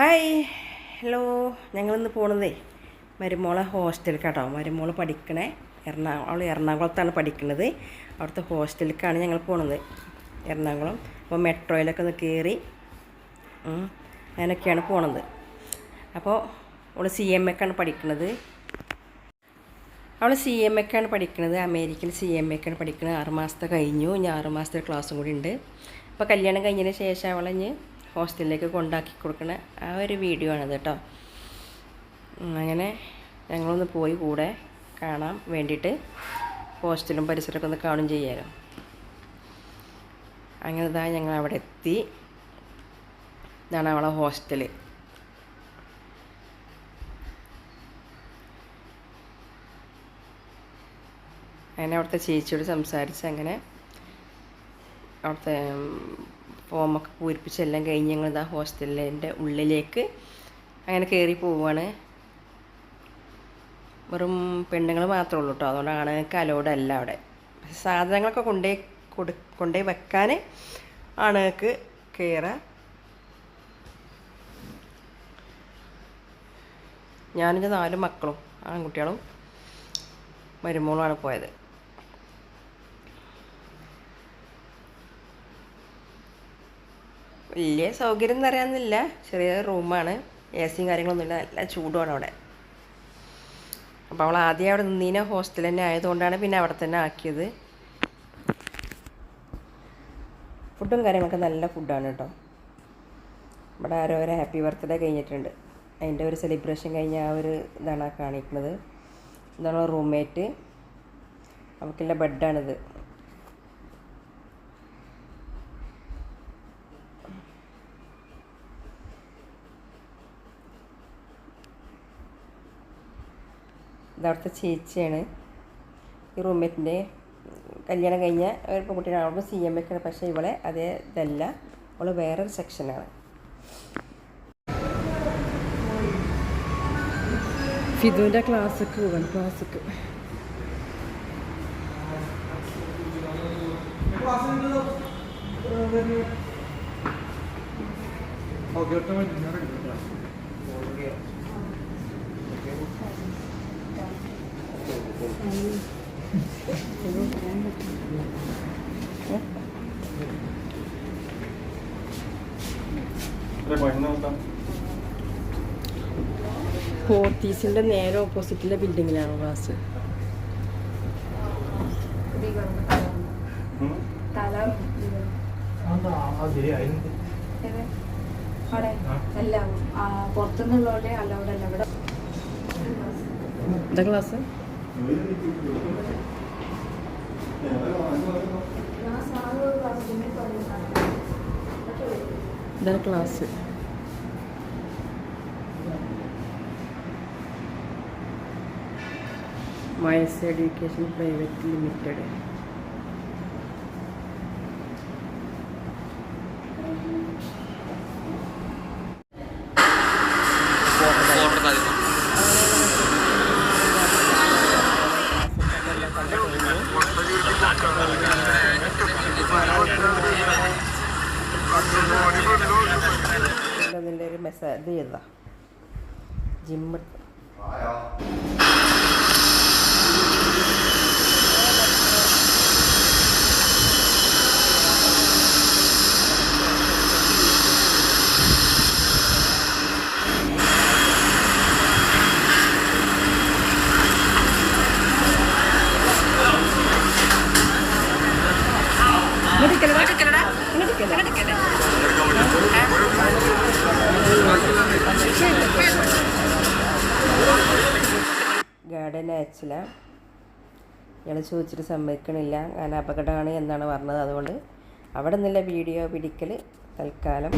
Hi hello ഞങ്ങളിന്ന് പോണതേ മരുമോളെ ഹോസ്റ്റലിൽ കേട്ടോ മരുമോൾ പഠിക്കണേ. എറണാകുളം എറണാകുളത്താണ് പഠിക്കുന്നത് അവിടുത്തെ ഹോസ്റ്റലിലേക്കാണ് ഞങ്ങൾ പോണത്. എറണാകുളം. അപ്പോൾ മെട്രോയിലൊക്കെ ഒന്ന് കയറി അങ്ങനെയൊക്കെയാണ് പോണത്. അപ്പോൾ അവൾ സി എം എക്കാണ് പഠിക്കുന്നത് അവൾ സി എം എക്കാണ് പഠിക്കുന്നത് അമേരിക്കൻ സി എം എക്കാണ് പഠിക്കുന്നത് ആറ് മാസത്തെ കഴിഞ്ഞു. ഇനി ആറ് മാസത്തെ ക്ലാസ്സും കൂടി ഉണ്ട്. അപ്പോൾ കല്യാണം കഴിഞ്ഞതിന് ശേഷം അവളഞ്ഞ് ഹോസ്റ്റലിലേക്ക് കൊണ്ടാക്കി കൊടുക്കണ ആ ഒരു വീഡിയോ ആണത് കേട്ടോ അങ്ങനെ ഞങ്ങളൊന്ന് പോയി കൂടെ കാണാൻ വേണ്ടിയിട്ട് ഹോസ്റ്റലും പരിസരമൊക്കെ ഒന്ന് കാണും ചെയ്യാമല്ലോ അങ്ങനെ ഇതാ ഞങ്ങൾ അവിടെ എത്തി. ഇതാണ് അവളെ ഹോസ്റ്റൽ. അങ്ങനെ അവിടുത്തെ ചേച്ചിയോട് സംസാരിച്ച് അങ്ങനെ അവിടുത്തെ ഫോമൊക്കെ പൂരിപ്പിച്ചെല്ലാം കഴിഞ്ഞ് ഞങ്ങൾ ഇതാ ഹോസ്റ്റലിന്റെ ഉള്ളിലേക്ക് അങ്ങനെ കയറി പോവുകയാണ് വെറും പെണ്ണുങ്ങൾ മാത്രമേ ഉള്ളൂ കേട്ടോ അതുകൊണ്ട് ആണുങ്ങൾക്ക് അലോഡ് അല്ല അവിടെ. സാധനങ്ങളൊക്കെ കൊണ്ടേ കൊടു കൊണ്ടേ വെക്കാൻ ആണുങ്ങൾക്ക് കയറാം ഞാനിന്റെ നാല് മക്കളും ആൺകുട്ടികളും മരുമോളുമാണ് പോയത്. വലിയ സൗകര്യം എന്ന് പറയാമെന്നില്ല ചെറിയ റൂമാണ്. എ സിയും കാര്യങ്ങളൊന്നുമില്ല നല്ല ചൂടുമാണ് അവിടെ. അപ്പോൾ അവൾ ആദ്യം അവിടെ നിന്നീന ഹോസ്റ്റൽ തന്നെ ആയതുകൊണ്ടാണ് പിന്നെ അവിടെ തന്നെ ആക്കിയത്. ഫുഡും കാര്യങ്ങളൊക്കെ നല്ല ഫുഡാണ് കേട്ടോ. ഇവിടെ ആരോ ഒരു ഹാപ്പി ബർത്ത്ഡേ കഴിഞ്ഞിട്ടുണ്ട്. അതിന്റെ ഒരു സെലിബ്രേഷൻ കഴിഞ്ഞ ആ ഒരു ഇതാണ് കാണിക്കുന്നത്. ഇതാണ് റൂംമേറ്റ്. അവൾക്കുള്ള ബെഡാണിത്. ഇതവിടുത്തെ ചേച്ചിയാണ്. ഈ റൂംമേറ്റിന്റെ കല്യാണം കഴിഞ്ഞ ഒരു പെൺകുട്ടിയാണ്. അവൾക്ക് സി എം എക്കാണ് പക്ഷേ ഇവളെ അതേ ഇതല്ല. അവൾ വേറൊരു സെക്ഷനാണ് ഫിദുവിന്റെ ക്ലാസ്സൊക്കെ പോകണം ക്ലാസ്സൊക്കെ ഫോർട്ടീസിന്റെ നേരെ ഓപ്പോസിറ്റിലെ ബിൽഡിങ്ങിലാണ് ക്ലാസ് പുറത്തുനിന്നുള്ളവരുടെ അലൗഡ് അല്ല ഇവിടെ. എന്താ ക്ലാസ് ഇതാണ് ക്ലാസ് മയസ് എഡ്യൂക്കേഷൻ പ്രൈവറ്റ് ലിമിറ്റഡ് അതിന്റെ ഒരു മെസ്സേജ് ചെയ്തതാ. ജിമ്മ് ഗാർഡൻ അയച്ചില്ല ഇയാൾ ചോദിച്ചിട്ട് സമ്മതിക്കണില്ല. കാരണം അപകടമാണ് എന്നാണ് പറഞ്ഞത്. അതുകൊണ്ട് അവിടെ നിന്നുള്ള വീഡിയോ പിടിക്കൽ തൽക്കാലം.